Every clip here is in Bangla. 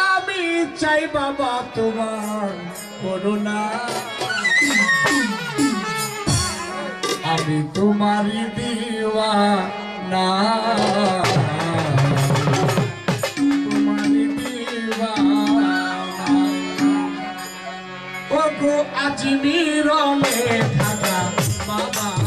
আমি চাই বাবা তোমার করুণা। আমি তোমারই দিওয়া না আজি বিরলে থাকা বাবা।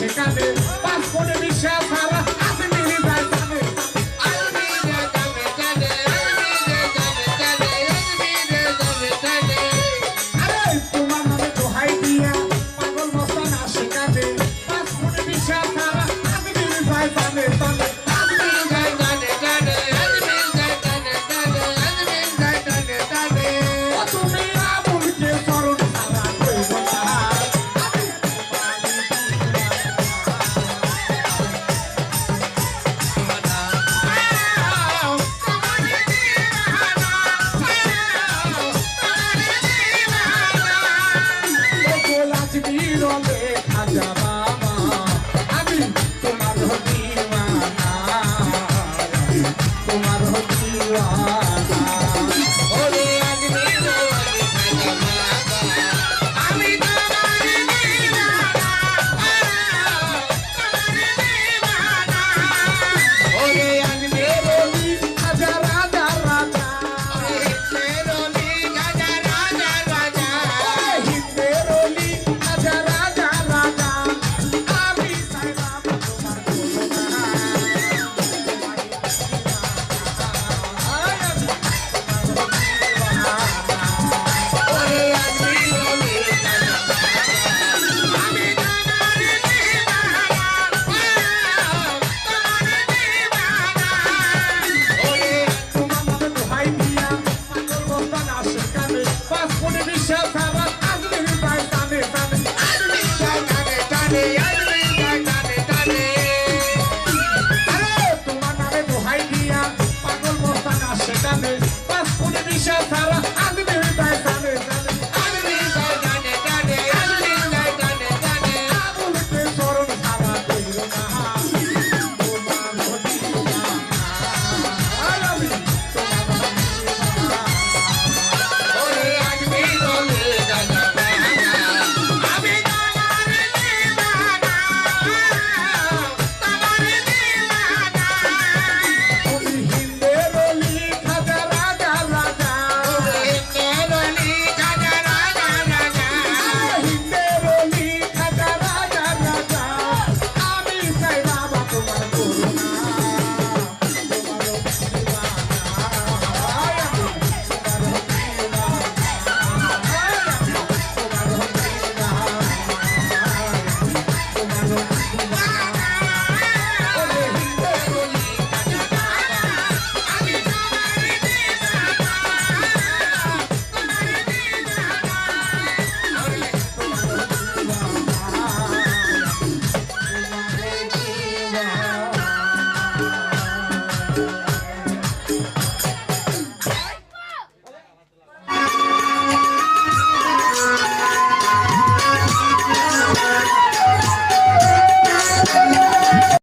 সেখানে পাসপোর্টে বিশ্বাস সঙ্গে খাজা